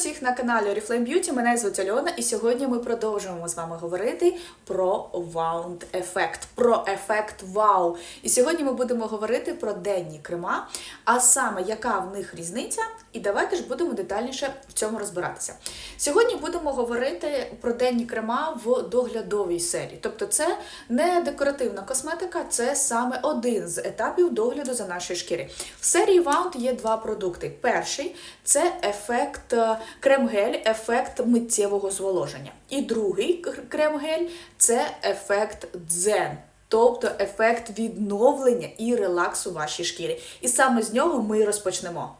всіх на каналі Oriflame Beauty. Мене звуть Альона, і сьогодні ми продовжуємо з вами говорити про ваунд ефект, про ефект вау. І сьогодні ми будемо говорити про денні крема, а саме яка в них різниця, і давайте ж будемо детальніше в цьому розбиратися. Сьогодні будемо говорити про денні крема в доглядовій серії. Тобто, це не декоративна косметика, це саме один з етапів догляду за нашою шкіри. В серії Wound є два продукти. Перший це ефект е, крем-гель, ефект миттєвого зволоження. І другий крем-гель це ефект дзен. Тобто ефект відновлення і релаксу вашій шкірі. І саме з нього ми розпочнемо.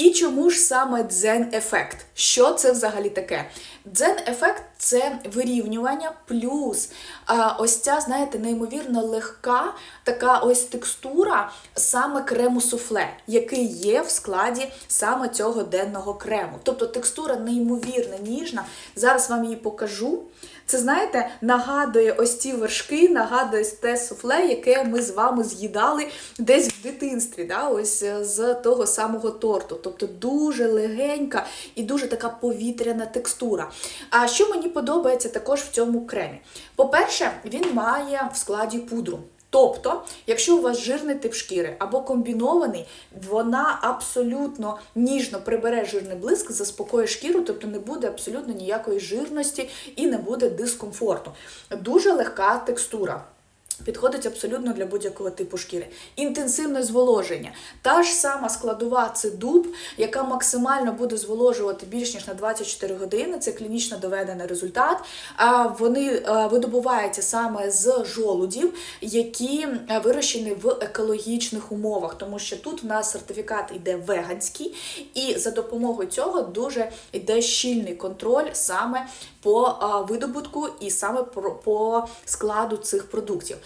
І чому ж саме дзен-ефект? Що це взагалі таке? Дзен-ефект це вирівнювання плюс а, ось ця, знаєте, неймовірно легка така ось текстура саме крему суфле, який є в складі саме цього денного крему. Тобто текстура неймовірно ніжна. Зараз вам її покажу. Це, знаєте, нагадує ось ці вершки, нагадує те суфле, яке ми з вами з'їдали десь в дитинстві, да, ось е, з того самого торту. Тобто дуже легенька і дуже така повітряна текстура. А що мені подобається також в цьому кремі? По-перше, він має в складі пудру. Тобто, якщо у вас жирний тип шкіри або комбінований, вона абсолютно ніжно прибере жирний блиск, заспокоює шкіру, тобто не буде абсолютно ніякої жирності і не буде дискомфорту. Дуже легка текстура. Підходить абсолютно для будь-якого типу шкіри. Інтенсивне зволоження. Та ж сама складова це дуб, яка максимально буде зволожувати більш ніж на 24 години. Це клінічно доведений результат. Вони е, видобуваються саме з жолудів, які е, вирощені в екологічних умовах, тому що тут в нас сертифікат йде веганський, і за допомогою цього дуже йде щільний контроль саме по видобутку і саме по складу цих продуктів.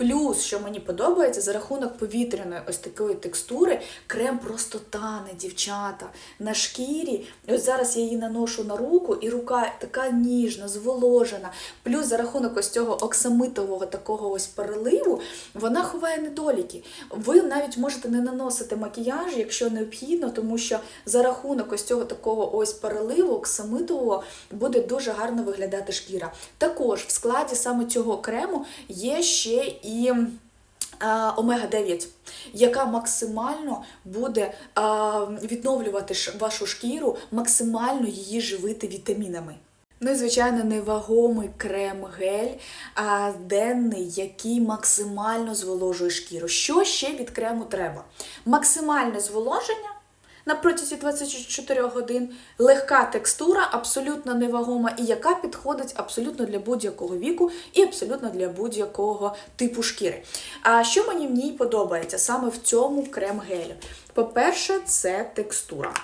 Плюс, що мені подобається, за рахунок повітряної ось такої текстури, крем просто тане, дівчата, на шкірі. Ось зараз я її наношу на руку, і рука така ніжна, зволожена. Плюс за рахунок ось цього оксамитового такого ось переливу, вона ховає недоліки. Ви навіть можете не наносити макіяж, якщо необхідно, тому що за рахунок ось цього такого ось переливу оксамитового буде дуже гарно виглядати шкіра. Також в складі саме цього крему є ще і а, омега-9, яка максимально буде відновлювати вашу шкіру, максимально її живити вітамінами. Ну і, звичайно, невагомий крем-гель денний, який максимально зволожує шкіру. Що ще від крему треба? Максимальне зволоження на протязі 24 годин, легка текстура, абсолютно невагома, і яка підходить абсолютно для будь-якого віку і абсолютно для будь-якого типу шкіри. А що мені в ній подобається саме в цьому крем-гелі? По-перше, це текстура.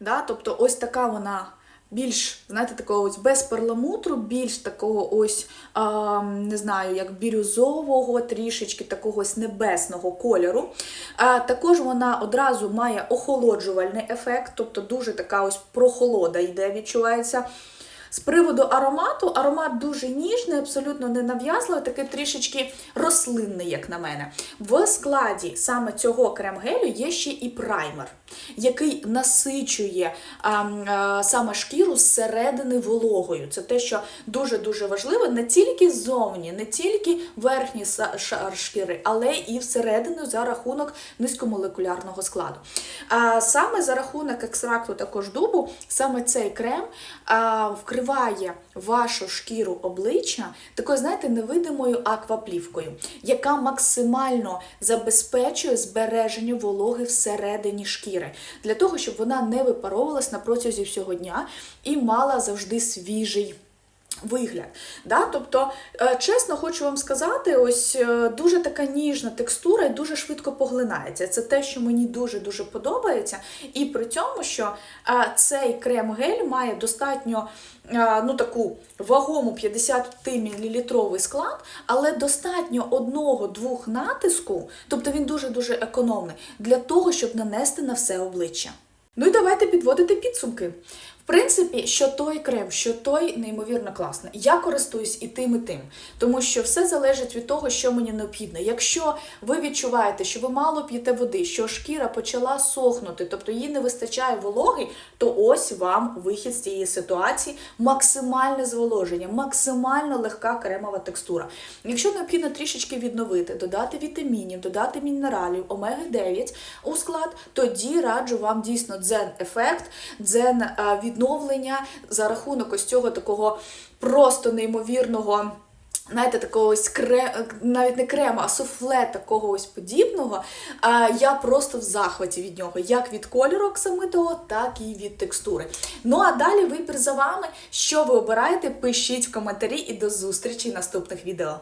Да? Тобто ось така вона більш, знаєте, такого ось без перламутру, більш такого ось, а, не знаю, як бірюзового, трішечки такого ось небесного кольору. А, також вона одразу має охолоджувальний ефект, тобто дуже така ось прохолода йде, відчувається. З приводу аромату, аромат дуже ніжний, абсолютно не нав'язливий, такий трішечки рослинний, як на мене. В складі саме цього крем-гелю є ще і праймер, який насичує а, а, саме шкіру зсередини вологою. Це те, що дуже-дуже важливо не тільки ззовні, не тільки верхній шар шкіри, але і всередину за рахунок низькомолекулярного складу. А саме за рахунок екстракту також дубу, саме цей крем а, вкриває вашу шкіру обличчя такою, знаєте, невидимою акваплівкою, яка максимально забезпечує збереження вологи всередині шкіри, для того, щоб вона не випаровувалась на протязі всього дня і мала завжди свіжий. Вигляд. Да? Тобто, е, чесно хочу вам сказати, ось е, дуже така ніжна текстура і дуже швидко поглинається. Це те, що мені дуже-дуже подобається. І при цьому, що е, цей крем-гель має достатньо ну, таку вагому 50 мл склад, але достатньо одного-двох натиску, тобто він дуже-дуже економний, для того, щоб нанести на все обличчя. Ну і давайте підводити підсумки. В принципі, що той крем, що той неймовірно класний. Я користуюсь і тим, і тим, тому що все залежить від того, що мені необхідно. Якщо ви відчуваєте, що ви мало п'єте води, що шкіра почала сохнути, тобто їй не вистачає вологи, то ось вам вихід з цієї ситуації, максимальне зволоження, максимально легка кремова текстура. Якщо необхідно трішечки відновити, додати вітамінів, додати мінералів, омеги 9 у склад, тоді раджу вам дійсно дзен-ефект, дзен е, відновлення за рахунок ось цього такого просто неймовірного. Знаєте, такого ось кре... навіть не крема, а суфле такого ось подібного. А, я просто в захваті від нього, як від кольору оксамитового, так і від текстури. Ну а далі вибір за вами. Що ви обираєте? Пишіть в коментарі і до зустрічі в наступних відео.